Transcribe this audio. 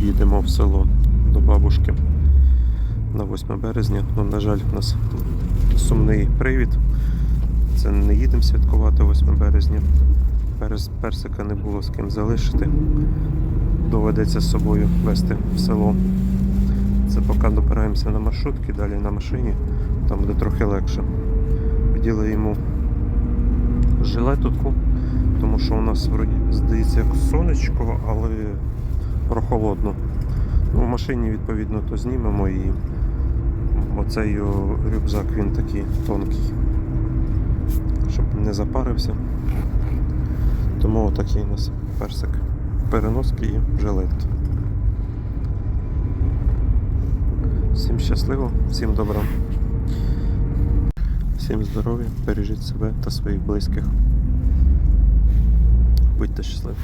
їдемо в село до бабушки на 8 березня. Ну, на жаль, у нас сумний привід. Це не їдемо святкувати 8 березня. Персика не було з ким залишити. Доведеться з собою вести в село. Це поки допираємося на маршрутки, далі на машині, там буде трохи легше. Поділи йому жилетку, тому що у нас здається як сонечко, але прохолодно. Ну, в машині відповідно то знімемо і оцей рюкзак він такий тонкий, щоб не запарився. Тому отакий у нас персик. Переноски і жилетки. Всім щасливо, всім добра. Всім здоров'я, бережіть себе та своїх близьких. Будьте щасливі.